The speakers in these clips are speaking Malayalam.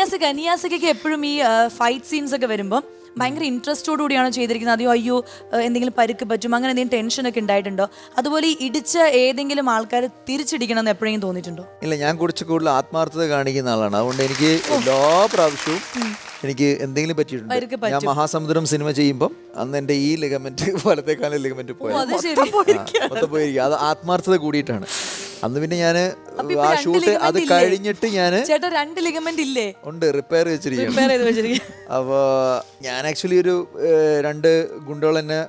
നിയാസിക്ക നിയാസിക്കൊക്കെ എപ്പോഴും ഈ ഫൈറ്റ് സീൻസ് ഒക്കെ വരുമ്പോൾ ഭയങ്കര ഇൻട്രസ്റ്റോടു കൂടിയാണ് ചെയ്തിരിക്കുന്നത്. അതെയോ അയ്യോ എന്തെങ്കിലും പരുക്ക് പറ്റും അങ്ങനെ എന്തെങ്കിലും ടെൻഷൻ ഒക്കെ ഉണ്ടായിട്ടുണ്ടോ? അതുപോലെ ഈ ഇടിച്ച ഏതെങ്കിലും ആൾക്കാർ തിരിച്ചിടിക്കണം എന്ന് എപ്പോഴെങ്കിലും തോന്നിയിട്ടുണ്ടോ? ഇല്ല ഞാൻ കുറച്ച് കൂടുതൽ ആത്മാർത്ഥത കാണിക്കുന്ന ആളാണ്. അതുകൊണ്ട് എനിക്ക് എല്ലാ പ്രാവശ്യവും എനിക്ക് എന്തെങ്കിലും പറ്റിയിട്ടുണ്ട്. ഞാൻ മഹാസമുദ്രം സിനിമ ചെയ്യുമ്പോൾ അന്ന് എന്റെ ഈ ലിഗമെന്റ് വലത്തേക്കാലം ലിഗമെന്റ് പോയത് പോയിരിക്കും അത് ആത്മാർത്ഥത കൂടിയിട്ടാണ്. അന്ന് പിന്നെ ഞാൻ ആ ഷൂട്ട് അത് കഴിഞ്ഞിട്ട് ഞാൻ ചേട്ടാ രണ്ട് ലിഗമെന്റ് ഇല്ലേ? ഉണ്ട് റിപ്പയർ വെച്ചിരിക്കും അപ്പോൾ ഞാൻ ആക്ച്വലി ഒരു രണ്ട് ഗുണ്ടകൾ എന്നെ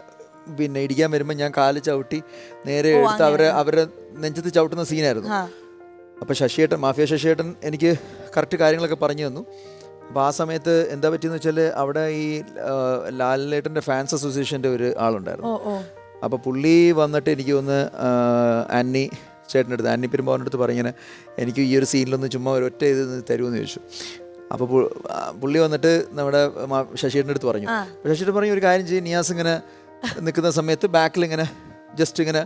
പിന്നെ ഇടിക്കാൻ വരുമ്പോൾ ഞാൻ കാൽ ചവിട്ടി നേരെ എടുത്ത് അവരെ അവരെ നെഞ്ചത്ത് ചവിട്ടുന്ന സീനായിരുന്നു അപ്പൊ അപ്പോൾ ശശിയേട്ടൻ മാഫിയ ശശിയേട്ടൻ എനിക്ക് കറക്റ്റ് കാര്യങ്ങളൊക്കെ പറഞ്ഞു തന്നു. അപ്പോൾ ആ സമയത്ത് എന്താ പറ്റിയെന്ന് വെച്ചാൽ അവിടെ ഈ ലാലേട്ടന്റെ ഫാൻസ് അസോസിയേഷന്റെ ഒരു ആളുണ്ടായിരുന്നു. അപ്പോൾ പുള്ളി വന്നിട്ട് എനിക്ക് ഒന്ന് ആന്നി ചേട്ടന്റെ അടുത്ത് ആന്നി പെരുമ്പാവിന്റെ അടുത്ത് പറഞ്ഞിങ്ങനെ എനിക്ക് ഈ ഒരു സീനിലൊന്ന് ചുമ്മാ ഒരു ഒറ്റ ഇത് തരുമെന്ന് ചോദിച്ചു. അപ്പോൾ പുള്ളി വന്നിട്ട് നമ്മുടെ ശശിയുടെ അടുത്ത് പറഞ്ഞു. ശശിയുടെ പറഞ്ഞു ഒരു കാര്യം ചെയ്യും നിയാസ് ഇങ്ങനെ നിൽക്കുന്ന സമയത്ത് ബാക്കിൽ ഇങ്ങനെ ജസ്റ്റ് ഇങ്ങനെ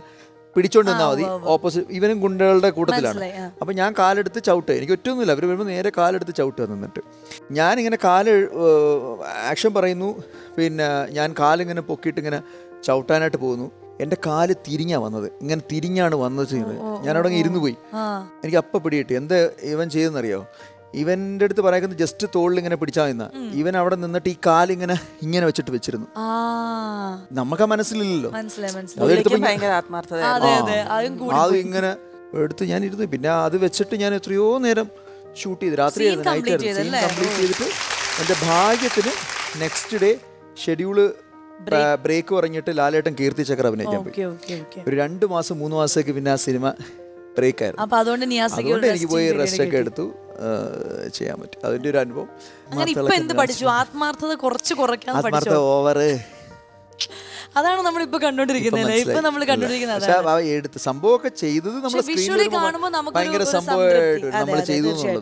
പിടിച്ചോണ്ട് നിന്നാൽ മതി. ഓപ്പോസിറ്റ് ഇവനും ഗുണ്ടകളുടെ കൂട്ടത്തിലാണ്. അപ്പം ഞാൻ കാലെടുത്ത് ചവിട്ട് എനിക്ക് ഒറ്റൊന്നുമില്ല അവർ വരുമ്പോൾ നേരെ കാലെടുത്ത് ചവിട്ട് നിന്നിട്ട്. ഞാനിങ്ങനെ കാൽ ആക്ഷൻ പറയുന്നു. പിന്നെ ഞാൻ കാലിങ്ങനെ പൊക്കിയിട്ട് ഇങ്ങനെ ചവിട്ടാനായിട്ട് പോകുന്നു. എന്റെ കാൽ തിരിഞ്ഞാ വന്നത്. ഇങ്ങനെ തിരിഞ്ഞാണ് വന്നത് ചെയ്യുന്നത് ഞാൻ അവിടെ അങ്ങ് ഇരുന്ന് പോയി. എനിക്ക് അപ്പം പിടികിട്ടി. എന്താ ഇവൻ ചെയ്തെന്നറിയോ? ഇവന്റെ അടുത്ത് പറയുന്നത് ജസ്റ്റ് തോളിൽ ഇങ്ങനെ പിടിച്ചാ നിന്ന. ഇവൻ അവിടെ നിന്നിട്ട് ഈ കാലിങ്ങനെ ഇങ്ങനെ ഇങ്ങനെ വെച്ചിട്ട് വെച്ചിരുന്നു. നമുക്ക് ആ മനസ്സിലില്ലല്ലോ. അതെ ഇങ്ങനെ എടുത്ത് ഞാൻ ഇരുന്നു പിന്നെ അത് വെച്ചിട്ട് ഞാൻ എത്രയോ നേരം ഷൂട്ട് ചെയ്തു. രാത്രി? കംപ്ലീറ്റ് ചെയ്തിട്ട് എന്റെ ഭാഗ്യത്തിന് നെക്സ്റ്റ് ഡേ ഷെഡ്യൂൾ ബ്രേക്ക്? പറഞ്ഞിട്ട് ലാലേട്ടൻ കീർത്തി ചക്ര അഭിനയിക്കാൻ പോയി. ഒരു രണ്ട് മാസം മൂന്ന് മാസത്തേക്ക് പിന്നെ ആ സിനിമ ബ്രേക്ക് ആയിരുന്നു അതുകൊണ്ട് എനിക്ക് പോയി റെസ്റ്റ് ഒക്കെ. എടുത്തു. ചെയ്യാൻ പറ്റും. അതിന്റെ ഒരു അനുഭവം ആത്മാർത്ഥത കുറച്ച് കുറയ്ക്കാൻ ആത്മാർത്ഥ പഠിച്ചു? ഓവറ് അതാണ് നമ്മൾ ഇപ്പൊ കണ്ടോണ്ടിരിക്കുന്നത് ഇപ്പൊ നമ്മൾ കണ്ടോണ്ടിരിക്കുന്നത് എടുത്ത് സംഭവമൊക്കെ ചെയ്തത് നമ്മൾ സ്ക്രീനിൽ കാണുമ്പോൾ നമുക്ക് ഭയങ്കര സംഭവമായിട്ട് നമ്മൾ ചെയ്തു